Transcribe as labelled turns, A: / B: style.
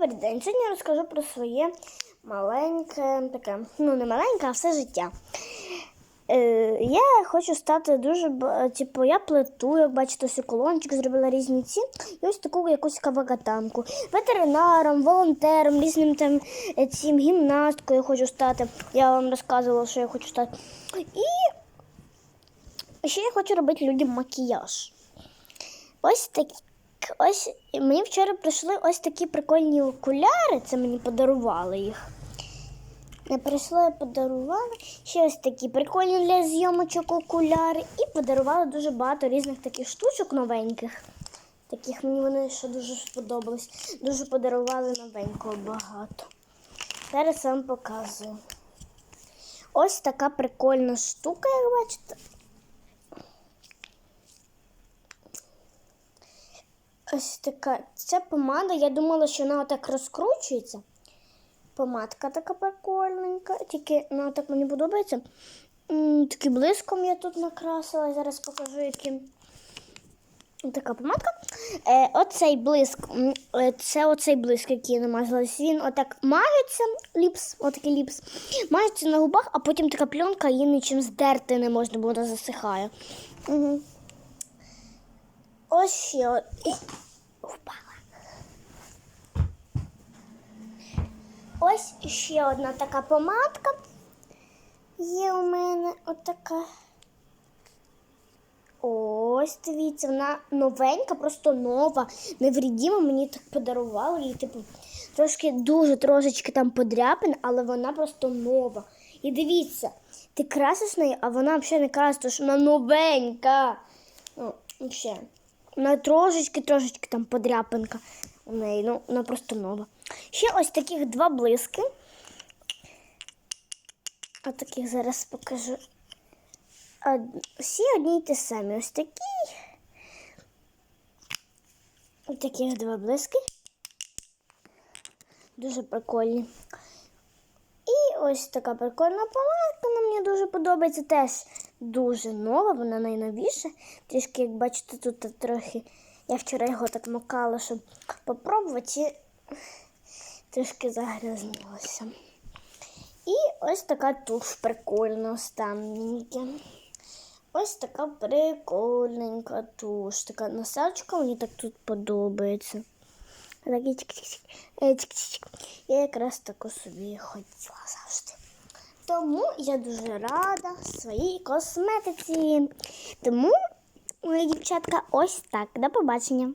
A: Добрий день. Сьогодні я розкажу про своє маленьке, таке, ну не маленьке, а все життя. Е, я хочу стати дуже, типу, я плету, як бачите, ось колончик, зробила різні ці, і ось таку якусь кавагатанку. Ветеринаром, волонтером, різним там е, цим гімнасткою хочу стати. Я вам розказувала, що я хочу стати. І ще я хочу робити людям макіяж. Ось такі. Ось мені вчора прийшли ось такі прикольні окуляри. Це мені подарували їх. Не прийшло, подарували. Ще ось такі прикольні для зйомочок окуляри. І подарували дуже багато різних таких штучок новеньких. Таких мені вони ще дуже сподобались. Дуже подарували новенького багато. Зараз вам показую. Ось така прикольна штука, як бачите. Ось така. Ця помада, я думала, що вона отак розкручується. Помадка така прикольненька, тільки вона так мені подобається. Таким блиском я тут накрасила, зараз покажу, яким. Така помадка. Е, оцей блиск, е, це оцей блиск, який я намазалась. Він отак мажеться, ліпс, отакий ліпс, мажеться на губах, а потім така пленка, її нічим здерти не можна, бо вона засихає. Угу. Ось ще. Впала. Ось ще одна така помадка. Є у мене отака. Ось, дивіться, вона новенька, просто нова, неврідіма. Мені так подарували її, типу, трошки дуже трошечки там подряпин, але вона просто нова. І дивіться, ти красиш нею, а вона взагалі не що вона новенька. Ну, взагалі. Вона трошечки, трошечки там подряпинка у неї. Ну, вона просто нова. Ще ось таких два блиски. Ось таких зараз покажу. А, всі одні й ті самі. Ось такі. Ось таких два блиски. Дуже прикольні. І ось така прикольна палатка. Вона мені дуже подобається. Теж дуже нова, вона найновіша. Трішки, як бачите, тут трохи. Я вчора його так макала, щоб попробувати. І трішки загрязнилося. І ось така туш прикольна останненька. Ось така прикольненька туш. Така насадочка, мені так тут подобається. Е. Я якраз таку собі хотіла. Тому я дуже рада своїй косметиці. Тому, мої дівчатка, ось так. До побачення.